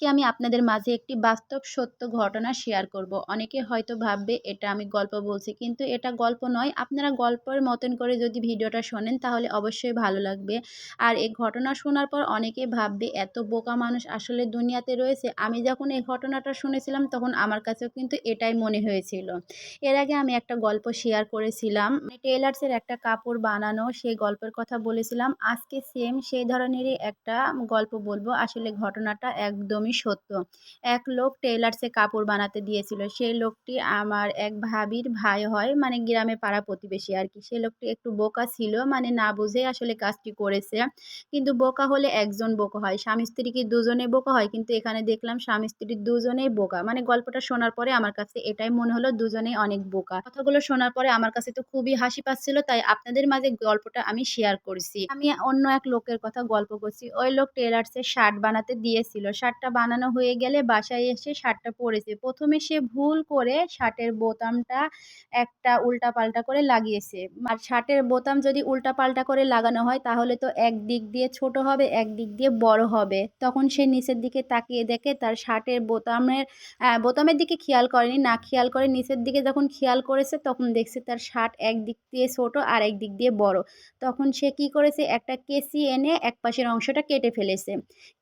আজকে আমি আপনাদের মাঝে একটি বাস্তব সত্য ঘটনা শেয়ার করব। অনেকে হয়তো ভাববে, এটা আমি গল্প বলছি। কিন্তু এটা গল্প নয়। আপনারা গল্পের মতন করে যদি ভিডিওটা শোনেন, তাহলে অবশ্যই ভালো লাগবে। আর এই ঘটনা শোনার পর অনেকে ভাববে, এত বোকা মানুষ আসলে দুনিয়াতে রয়েছে। আমি যখন এই ঘটনাটা শুনেছিলাম, তখন আমার কাছেও কিন্তু এটাই মনে হয়েছিল। এর আগে আমি একটা গল্প শেয়ার করেছিলাম। টেলার্সের একটা কাপড় বানানো, সেই গল্পের কথা বলেছিলাম। আজকে সেম সেই ধরনেরই একটা গল্প বলব। আসলে ঘটনাটা একদমই সত্য। এক লোক টেলার্সে কাপড় বানাতে দিয়েছিল। সেই লোকটি আমার এক ভাবির ভাই হয় মানে গ্রামে পাড়া প্রতিবেশী আর কি। সেই লোকটি একটু বোকা ছিল মানে না বুঝে আসলে কাজটি করেছে। কিন্তু বোকা হলে একজন বোকা হয়। স্বামী স্ত্রী কি দুজনে বোকা হয়? কিন্তু এখানে দেখলাম স্বামী স্ত্রী দুজনেই বোকা। মানে গল্পটা শোনার পরে আমার কাছে এটাই মনে হলো, দুজনেই অনেক বোকা। কথাগুলো শোনার পরে আমার কাছে তো খুবই হাসি পাচ্ছিল, তাই আপনাদের মাঝে গল্পটা আমি শেয়ার করছি। আমি অন্য এক লোকের কথা গল্প করছি। ওই লোক টেলার্সের শার্ট বানাতে দিয়েছিল। শার্টটা বানানো হয়ে গেলে বাসায় এসে শার্টটা পরেছে। প্রথমে সে ভুল করে শার্টের বোতামটা একটা উল্টা পাল্টা করে লাগিয়েছে। আর শার্টের বোতাম যদি উল্টা পাল্টা করে লাগানো হয়, তাহলে তো এক দিক দিয়ে ছোট হবে এক দিক দিয়ে বড় হবে। তখন সে নিচের দিকে তাকিয়ে দেখে তার শার্টের বোতামের বোতামের দিকে খেয়াল করেনি। না খেয়াল করে নিচের দিকে যখন খেয়াল করেছে, তখন দেখছে তার শার্ট এক দিক দিয়ে ছোট আর এক দিক দিয়ে বড়। তখন সে কি করেছে? একটা কেসি এনে এক পাশের অংশটা কেটে ফেলেছে।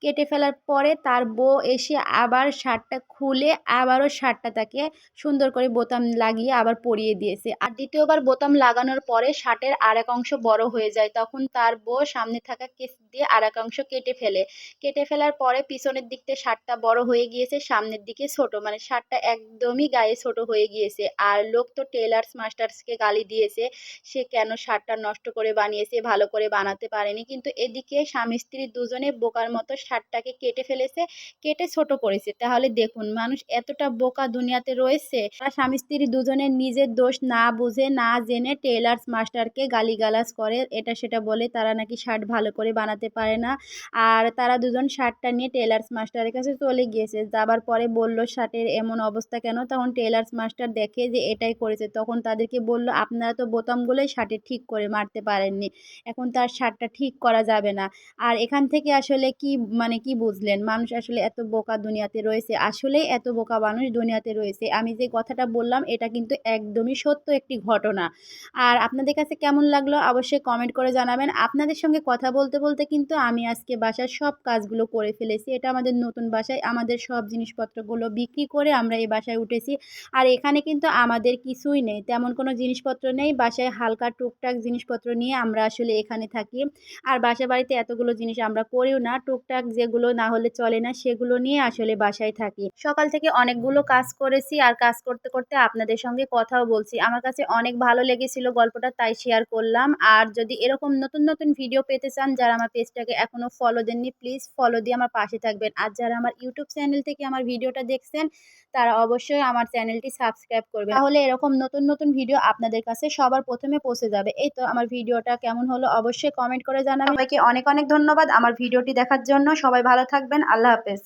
কেটে ফেলার পরে তার বউ এসে আবার শার্টটা খুলে আবারও শার্টটা তাকে সুন্দর করে বোতাম লাগিয়ে আবার পরিয়ে দিয়েছে। আর দ্বিতীয়বার বোতাম লাগানোর পরে শার্টের আর এক অংশ বড় হয়ে যায়। তখন তার বউ সামনে থাকা কেস দিয়ে আর এক অংশ কেটে ফেলে। কেটে ফেলার পরে পিছনের দিক থেকে শার্টটা বড় হয়ে গিয়েছে, সামনের দিকে ছোট। মানে শার্টটা একদমই গায়ে ছোট হয়ে গিয়েছে। আর লোক তো টেলার্স মাস্টার্সকে গালি দিয়েছে, সে কেন শার্টটা নষ্ট করে বানিয়েছে, ভালো করে বানাতে পারেনি। কিন্তু এদিকে স্বামী স্ত্রী দুজনে বোকার মতো শার্টটাকে কেটে ফেলেছে। কেটে ছোট করেছে। তাহলে দেখুন, মানুষ এতটা বোকা দুনিয়াতে রয়েছে। তারা স্বামী স্ত্রী দুজনের নিজের দোষ না বুঝে, না জেনে টেলার্স মাস্টারকে গালিগালাজ করে। এটা সেটা বলে তারা নাকি শার্ট ভালো করে বানাতে পারে না। আর তারা দুজন শার্টটা নিয়ে টেলার্স মাস্টারের কাছে চলে গিয়েছে। যাবার পরে বলল শার্টের এমন অবস্থা কেন? তখন টেলার্স মাস্টার দেখে যে এটাই করেছে। তখন তাদেরকে বলল, আপনারা তো বোতামগুলোই শার্টে ঠিক করে মারতে পারেননি। এখন তার শার্টটা ঠিক করা যাবে না। আর এখান থেকে আসলে কি মানে কি বুঝলেন? মানুষ আসলে এত বোকা দুনিয়াতে রয়েছে, আসলেই এত বোকা মানুষ দুনিয়াতে রয়েছে। আমি যে কথাটা বললাম, এটা কিন্তু একদমই সত্য একটি ঘটনা। আর আপনাদের কাছে কেমন লাগল অবশ্যই কমেন্ট করে জানাবেন। আপনাদের সঙ্গে কথা বলতে বলতে কিন্তু আমি আজকে বাসার সব কাজগুলো করে ফেলেছি। এটা আমাদের নতুন বাসায় আমাদের সব জিনিসপত্রগুলো বিক্রি করে আমরা এই বাসায় উঠেছি। আর এখানে কিন্তু আমাদের কিছুই নেই, তেমন কোনো জিনিসপত্র নেই। বাসায় হালকা টুকটাক জিনিসপত্র নিয়ে আমরা আসলে এখানে থাকি। আর বাসা বাড়িতে এতগুলো জিনিস আমরা করিও না। টুকটাক যেগুলো না হলে চলে না সেগুলো নিয়ে আসলে বাসায় থাকি। সকাল থেকে অনেকগুলো কাজ করেছি আর কাজ করতে করতে আপনাদের সঙ্গে কথাও বলছি। আমার কাছে অনেক ভালো লেগেছিল গল্পটা, তাই শেয়ার করলাম। আর যদি এরকম নতুন নতুন ভিডিও পেতে চান, যারা আমার পেজটাকে এখনও ফলো দেননি প্লিজ ফলো দিয়ে আমার পাশে থাকবেন। আর যারা আমার ইউটিউব চ্যানেল থেকে আমার ভিডিওটা দেখছেন, তারা অবশ্যই আমার চ্যানেলটি সাবস্ক্রাইব করবে তাহলে এরকম নতুন নতুন ভিডিও আপনাদের কাছে সবার প্রথমে পৌঁছে যাবে। এই তো আমার ভিডিওটা কেমন হলো অবশ্যই কমেন্ট করে জানাবেন। সবাইকে অনেক অনেক ধন্যবাদ আমার ভিডিওটি দেখার জন্য। সবাই ভালো থাকবেন। আল্লাহ হাফেজ।